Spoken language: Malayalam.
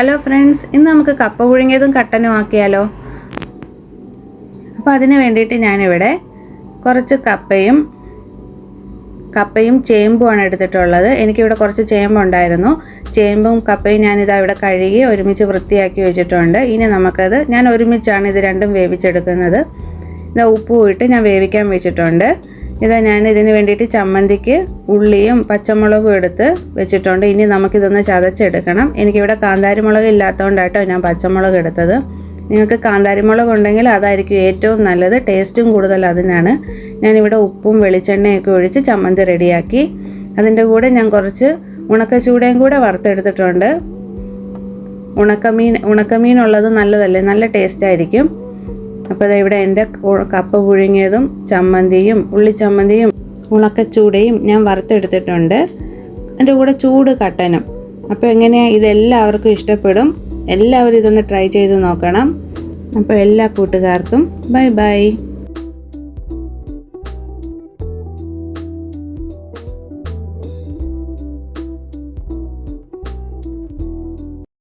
ഹലോ ഫ്രണ്ട്സ് ഇന്ന് നമുക്ക് കപ്പ പുഴുങ്ങിയതും കട്ടനും ആക്കിയാലോ? അപ്പോൾ അതിന് വേണ്ടിയിട്ട് ഞാനിവിടെ കുറച്ച് കപ്പയും കപ്പയും ചേമ്പുമാണ് എടുത്തിട്ടുള്ളത്. എനിക്കിവിടെ കുറച്ച് ചേമ്പുണ്ടായിരുന്നു. ചേമ്പും കപ്പയും ഞാനിതാ ഇവിടെ കഴുകി ഒരുമിച്ച് വൃത്തിയാക്കി വെച്ചിട്ടുണ്ട്. ഇനി നമുക്കത് ഞാൻ ഒരുമിച്ചാണ് ഇത് രണ്ടും വേവിച്ചെടുക്കുന്നത്. ഇതാ ഉപ്പ് ഇട്ട് ഞാൻ വേവിക്കാൻ വെച്ചിട്ടുണ്ട്. ഇതാ ഞാൻ ഇതിന് വേണ്ടിയിട്ട് ചമ്മന്തിക്ക് ഉള്ളിയും പച്ചമുളകും എടുത്ത് വെച്ചിട്ടുണ്ട്. ഇനി നമുക്കിതൊന്ന് ചതച്ചെടുക്കണം. എനിക്കിവിടെ കാന്താരി മുളക് ഇല്ലാത്തതുകൊണ്ടാട്ടോ ഞാൻ പച്ചമുളക് എടുത്തത്. നിങ്ങൾക്ക് കാന്താരിമുളക് ഉണ്ടെങ്കിൽ അതായിരിക്കും ഏറ്റവും നല്ലത്. ടേസ്റ്റും കൂടുതൽ അതിനാണ്. ഞാനിവിടെ ഉപ്പും വെളിച്ചെണ്ണയൊക്കെ ഒഴിച്ച് ചമ്മന്തി റെഡിയാക്കി. അതിന്റെ കൂടെ ഞാൻ കുറച്ച് ഉണക്കച്ചൂടയും കൂടെ വറുത്തെടുത്തിട്ടുണ്ട്. ഉണക്കമീൻ ഉണക്കമീൻ ഉള്ളത് നല്ലതല്ലേ? നല്ല ടേസ്റ്റ് ആയിരിക്കും. അപ്പോൾ ഇവിടെ എന്റെ കപ്പ് പുഴുങ്ങിയതും ചമ്മന്തിയും ഉള്ളിച്ചമ്മന്തിയും ഉണക്കച്ചൂടയും ഞാൻ വറുത്തെടുത്തിട്ടുണ്ട്. എന്റെ കൂടെ ചൂട് കട്ടനും. അപ്പോൾ എങ്ങനെയാണ് ഇതെല്ലാവർക്കും ഇഷ്ടപ്പെടും? എല്ലാവരും ഇതൊന്ന് ട്രൈ ചെയ്ത് നോക്കണം. അപ്പോൾ എല്ലാ കൂട്ടുകാർക്കും ബൈ ബൈ.